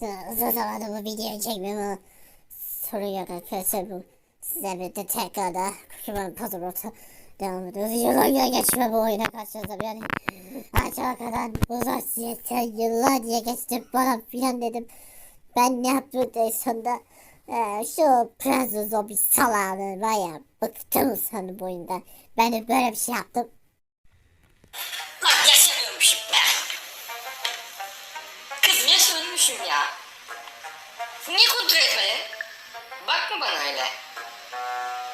Uzun zamandır bu videoyu çekmiyorum. Sorun yok arkadaşlar bu. Size bir de tekrarda Kukuman Pasaport devam ediyoruz. Yıllar geçme bu oyuna karşınızda yani. Acaba kadar uzak yeter yıllar diye geçti bana filan dedim. Ben ne de sonunda e, şu Prens Zombi salağını var ya bıktım sanırım bu oyundan. Ben de böyle bir şey yaptım. Niye kontrol etmedin? Bakma bana öyle.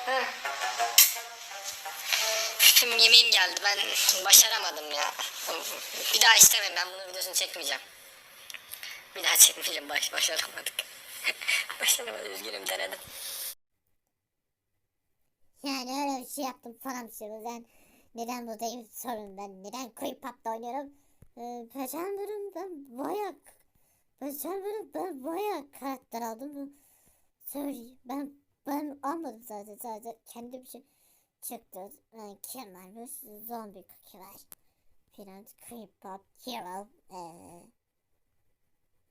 Hı. Tüm yemeğim geldi. Ben başaramadım ya. Bir daha istemem. Ben bunun videosunu çekmeyeceğim. Bir daha çekmeyeceğim. Baş, başaramadık. başaramadım. Üzgünüm denedim. Yani öyle bir şey yaptım falan bir şey. Ben neden buradayım sorun ben. Neden Quick Pop'ta oynuyorum? Ee, Becermiyorum ben bayağı Becermiyorum ben bayağı karakter aldım. Söyleyeyim. Ben ben almadım zaten sadece kendi bir şey çıktı. Yani kim varmış? Zombi var. Filan Quick Pop, Hero, eee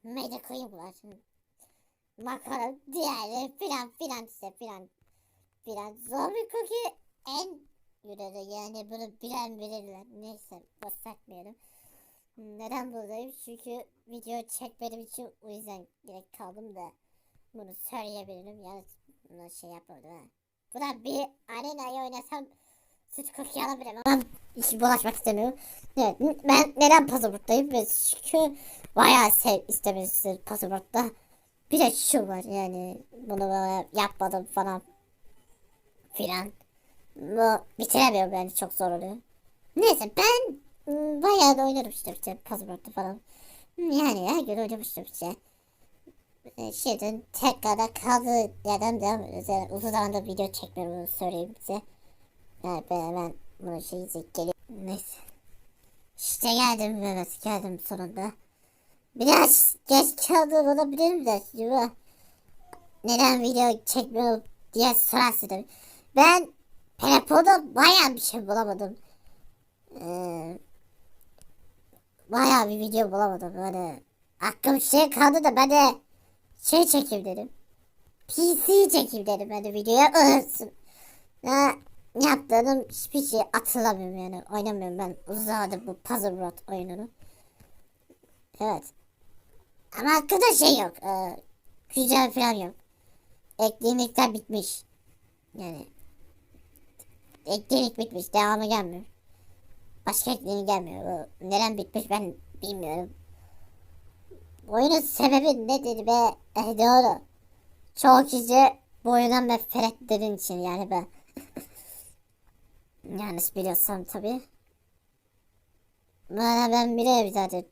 Mega Queen var. Makaron, diğerleri filan filan işte filan zor bir cookie en yürüdü yani bunu bilen bilirler. Neyse bahsetmeyelim. Neden buradayım? Çünkü video çekmediğim için o yüzden gerek kaldım da bunu söyleyebilirim. Yani bunu şey yapmadım ha. Buna bir arenayı oynasam süt cookie alabilirim ama hiç bulaşmak istemiyorum. Evet ben neden pasaporttayım? Çünkü bayağı sev istemişsin pasaportta. Bir de şu var yani bunu böyle yapmadım falan filan. Bu bitiremiyorum yani çok zor oluyor. Neyse ben bayağı da oynarım işte işte pasaportu falan. Hmm, Yani her gün oynamıştım işte. Ee, Şeyden tekrardan kaldığı yerden devam ediyoruz. Yani uzun zamandır video çekmiyorum bunu söyleyeyim size. Yani ben, ben bunu şey geliyorum. Neyse. İşte geldim evet geldim sonunda. Biraz geç kaldım olabilirim de. Yuva. Neden video çekmiyorum diye sorarsın. Ben telefonda bayağı bir şey bulamadım. Ee, bayağı bir video bulamadım böyle. Aklım şey kaldı da ben de şey çekeyim dedim. PC çekeyim dedim ben de videoya ıhsın. Ne yaptığım hiçbir şey hatırlamıyorum yani. Oynamıyorum ben zamandır bu Puzzle Road oyununu. Evet. Ama hakkında şey yok. Ee, güzel falan yok. Etkinlikler bitmiş. Yani etkinlik bitmiş. Devamı gelmiyor. Başka etkinlik gelmiyor. Bu neden bitmiş ben bilmiyorum. Oyunun sebebi nedir be? Eh, doğru. Çoğu kişi bu oyundan nefret ettiğin için yani ben. Yanlış biliyorsam tabi. Bana ben biliyorum zaten.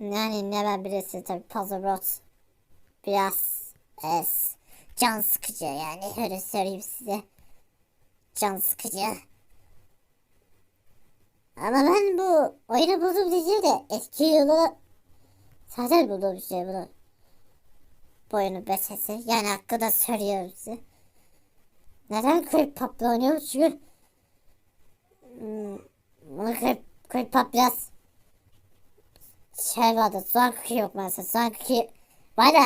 Yani ne ben bilirsin tabi Puzzle Road. Biraz es, can sıkıcı yani öyle söyleyeyim size. Can sıkıcı. Ama ben bu oyunu buldum diye de eski yolu zaten bulduğum bir şey bunu. Bu oyunun besesi. Yani hakkında söylüyorum size. Neden Creep Pop'la oynuyorum? Çünkü hmm, bunu Creep, Creep Pop biraz şey vardı. Soğan cookie yok maalesef. Soğan cookie var da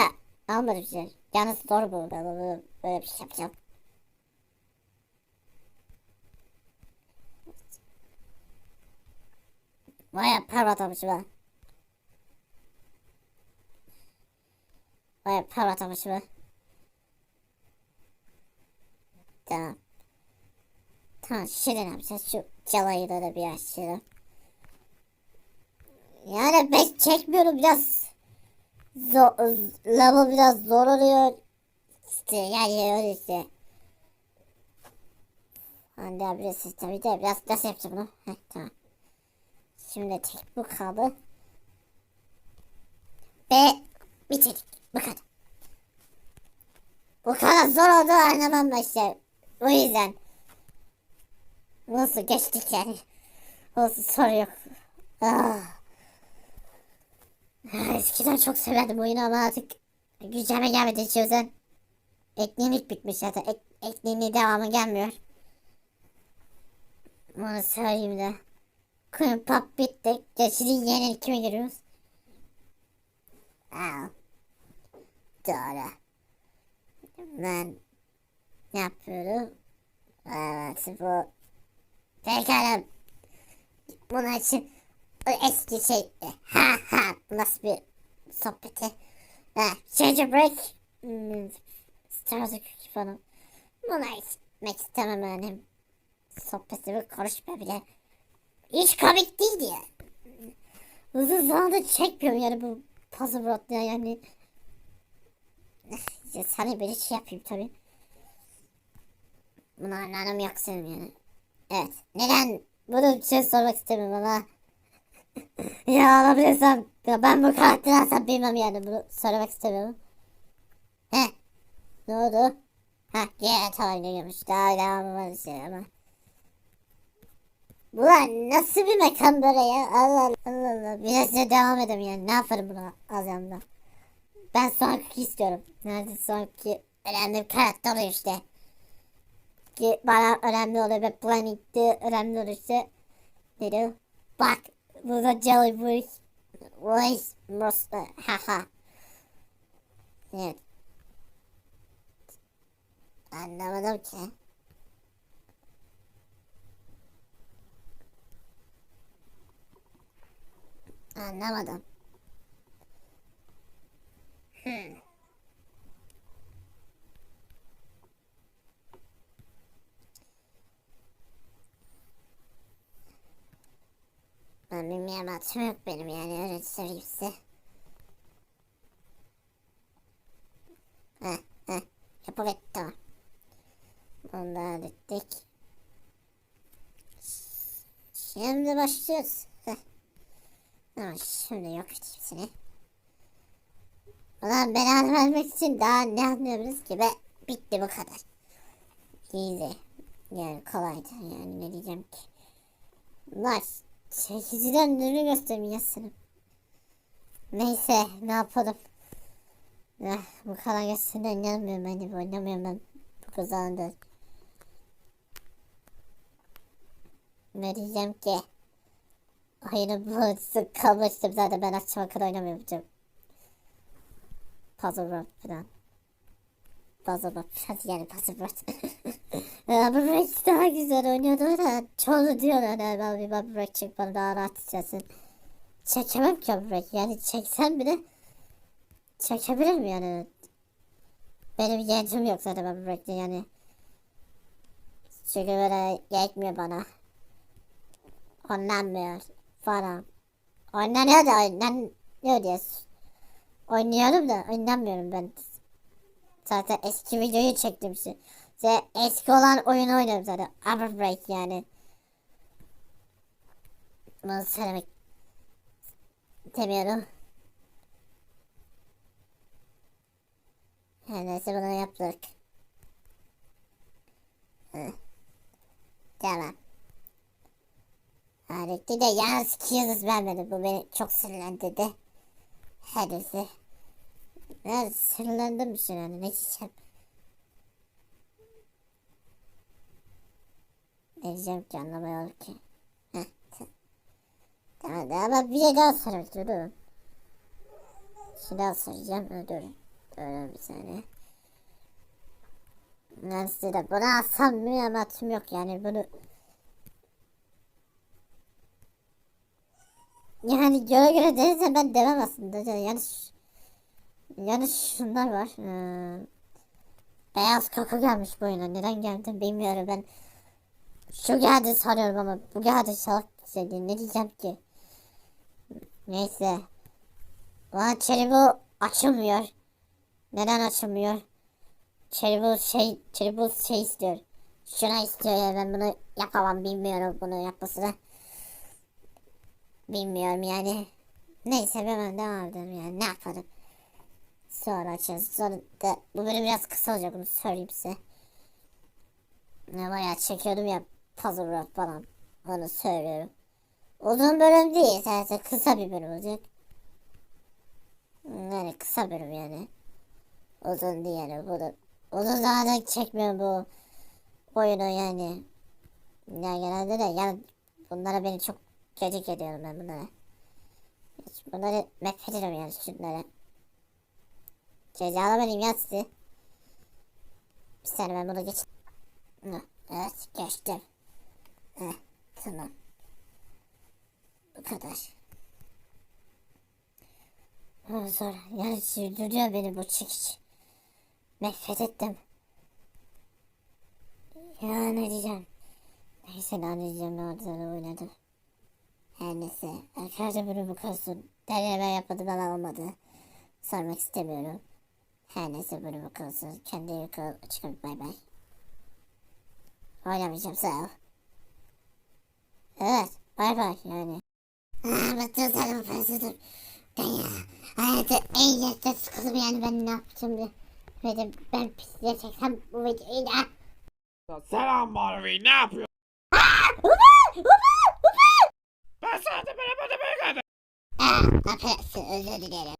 almadım şey. Yalnız doğru bu. Ben bunu böyle bir şey yapacağım. Baya para atamışım ha. Baya para atamışım ha. Tamam. Tamam şimdi ne yapacağız? Şu calayı da, da bir açalım. Yani ben çekmiyorum biraz. Zor, lava biraz zor oluyor. İşte yani öyle işte. Hande abiresiz tabii de biraz nasıl yapacağım bunu? Heh, tamam. Şimdi tek bu kaldı. Ve bitirdik. Bu kadar. Bu kadar zor oldu anlamam işte. O yüzden. Nasıl geçtik yani. Olsun soru yok. Ah. Eskiden çok severdim oyunu ama artık güceme gelmedi hiç yüzden. Eklinik bitmiş zaten. Ek, ekliğinin devamı gelmiyor. Bunu söyleyeyim de. Pop bitti. Geçidi yeni kime giriyoruz? Aa, doğru. Ben yapıyorum? Evet bu pekala bunun için o eski şey ha ha bu nasıl bir sohbeti ha change break hmm, Stars falan buna gitmek istemem yani sohbeti bir konuşma bile hiç komik değildi ya uzun zamandır çekmiyorum yani bu puzzle ya yani ya sana bir şey yapayım tabi Buna anlamam yok senin yani. Evet. Neden? Bunu bir şey sormak istemiyorum ama. ya alabilirsem. Ya ben bu karakteri alsam bilmem yani. Bunu söylemek istemiyorum. He. Ne oldu? Ha evet oynuyormuş. Daha devamı var şey ama. Ulan nasıl bir mekan böyle ya? Allah Allah Allah. Allah. Biraz da devam edelim yani. Ne yaparım buna az yanında. Ben sonraki istiyorum. Nerede sonraki önemli bir karakter oluyor işte ki bana önemli oluyor ve Planik'te önemli olursa ne diyor? Bak burada Jellyfish Voice Monster haha Evet Anlamadım ki Anlamadım Hmm. Ben bilmiyorum hatım yok benim yani söyleyeyim size. Heh heh tamam. Bunu da hallettik. Şimdi başlıyoruz. Şimdi yok hepsini. Ulan belanı vermek için daha ne anlıyoruz ki be? Bitti bu kadar. Easy. Yani kolaydı yani ne diyeceğim ki. Nice. Çekiciden ürünü göstermeyeceksin. Neyse ne yapalım. Eh, bu kadar gösteriden gelmiyorum ben oynamıyorum ben bu kazandı. Ne diyeceğim ki? Oyunu bu sık kalmıştım zaten ben akşama kadar oynamayacağım. Puzzle World falan. Puzzle World hadi yani Puzzle World. Ya bu Break daha güzel oynuyordu da çoğunu diyorlar galiba bir ben Break çek bana daha rahat içersin. Çekemem ki o Break yani çeksem bile çekebilirim yani. Benim gencim yok zaten ben Break'te yani. Çünkü böyle yetmiyor bana. Oynanmıyor falan. Oynanıyor da oynanıyor diye. Oynuyorum da oynamıyorum ben. Zaten eski videoyu çektim şimdi. İşte eski olan oyunu oynuyorum zaten. Upper Break yani. Bunu söylemek demiyorum. Her neyse bunu yaptık. Hı. Tamam. Harika de yalnız iki yıldız vermedi. Bu beni çok sinirlendirdi. Her neyse. Ben sinirlendim bir şey yani. Ne diyeceğim. Ne diyeceğim ki anlamıyorum ki. Heh. Tamam ama bir şey daha sorayım durun. Bir şey daha soracağım. Dur. Dur bir saniye. Neyse de bunu alsam mı ama tüm yok yani bunu Yani göre göre değilse ben demem aslında. Yani yani şunlar var. Ee, beyaz koku gelmiş bu oyuna. Neden geldi bilmiyorum ben. Şu geldi sanıyorum ama bu geldi salak değil. Ne diyeceğim ki? Neyse. Ulan çeribu açılmıyor. Neden açılmıyor? Çeribu şey, çeribu şey istiyor. Şuna istiyor ya ben bunu yapamam bilmiyorum bunu yapmasını. Bilmiyorum yani. Neyse ben devam edelim yani ne yaparım. Sonra açacağız. Sonra da bu bölüm biraz kısa olacak bunu söyleyeyim size. Ne bayağı çekiyordum ya puzzle rock falan. Onu söylüyorum. Uzun bölüm değil sadece kısa bir bölüm olacak. Yani kısa bölüm yani. Uzun değil yani bu da. Uzun zamandır çekmiyorum bu oyunu yani. Ya genelde de yani bunlara beni çok gecik ediyorum ben bunlara. Hiç bunları nefret ediyorum yani şunlara. Cezalamayayım ya sizi. Bir saniye ben bunu geç. Evet geçtim. Heh, tamam. Bu kadar. Zor. Yani sürdürüyor beni bu çekiç. Nefret. Ya ne diyeceğim. Neyse ne diyeceğim ne olduğunu oynadım. Her neyse. Arkadaşlar bunu bu kalsın. Deneme yapmadım ama olmadı. Sormak istemiyorum. Her neyse bunu bu kalsın. Kendi yukarı çıkıp bay bay. Oynamayacağım sağ ol. Evet bay bay yani. Aa bıktım sana fazladır. Ben ya hayatı en nefret sıkıldım yani ben ne yapacağım diye. Ve de ben pisliğe çeksem bu videoyu da. Selam Marvi ne yapıyorsun? Ben sana da merhaba demeye geldim. Aa affedersin özür dilerim.